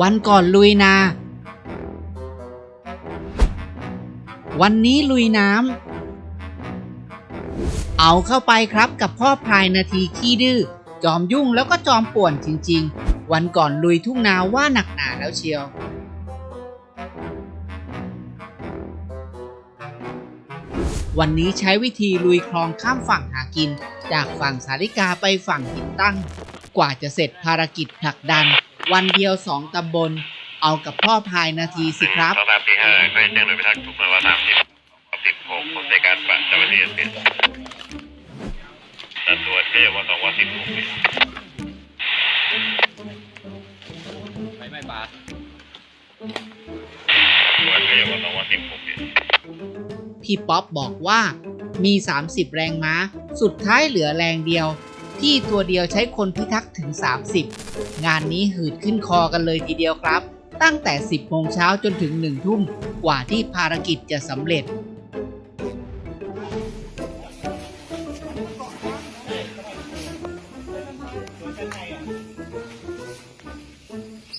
วันก่อนลุยนา วันนี้ลุยน้ำ เอาเข้าไปครับกับพ่อพายนาทีขี้ดื้อ จอมยุ่งแล้วก็จอมป่วนจริง ๆ วันก่อนลุยทุ่งนาว่าหนักหนาแล้วเชียววันนี้ใช้วิธีลุยคลองข้ามฝั่งหากิน จากฝั่งสาริกาไปฝั่งหินตั้ง กว่าจะเสร็จภารกิจผลักดัน วันเดียวสองตำบล เอากับพ่อพายนาทีสิครับ สองสามสี่ห้าก็แจ้งโดยพิทักษ์ทุกเมื่อวันสามสิบสิบหกผมในการปฏิบัติหน้าที่เสร็จสัดส่วนก็อย่างว่าสองวันสิบหกไม่ไม่ปลาส่วนก็อย่างว่าสองวันสิบหกพี่ป๊อปบอกว่ามี 30 แรงม้า สุดท้ายเหลือแรงเดียว ที่ตัวเดียวใช้คนพิทักษ์ถึง 30 งานนี้หืดขึ้นคอกันเลยทีเดียวครับ ตั้งแต่ 10โมงเช้าจนถึง 1 ทุ่มกว่าที่ภารกิจจะสำเร็จ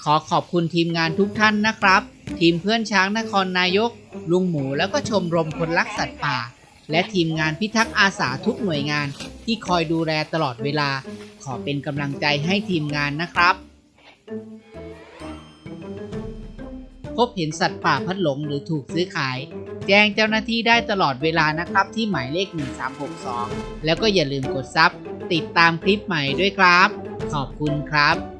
ขอขอบคุณทีมงานทุกท่านนะครับ ทีมเพื่อนช้างนครนายก ลุงหมูแล้วก็ชมรมคนรักสัตว์ป่า และทีมงานพิทักษ์อาสาทุกหน่วยงาน ที่คอยดูแลตลอดเวลา ขอเป็นกำลังใจให้ทีมงานนะครับ พบเห็นสัตว์ป่าพัดหลงหรือถูกซื้อขาย แจ้งเจ้าหน้าที่ได้ตลอดเวลานะครับ ที่หมายเลข 1362 แล้วก็อย่าลืมกดซับติดตามคลิปใหม่ด้วยครับ ขอบคุณครับ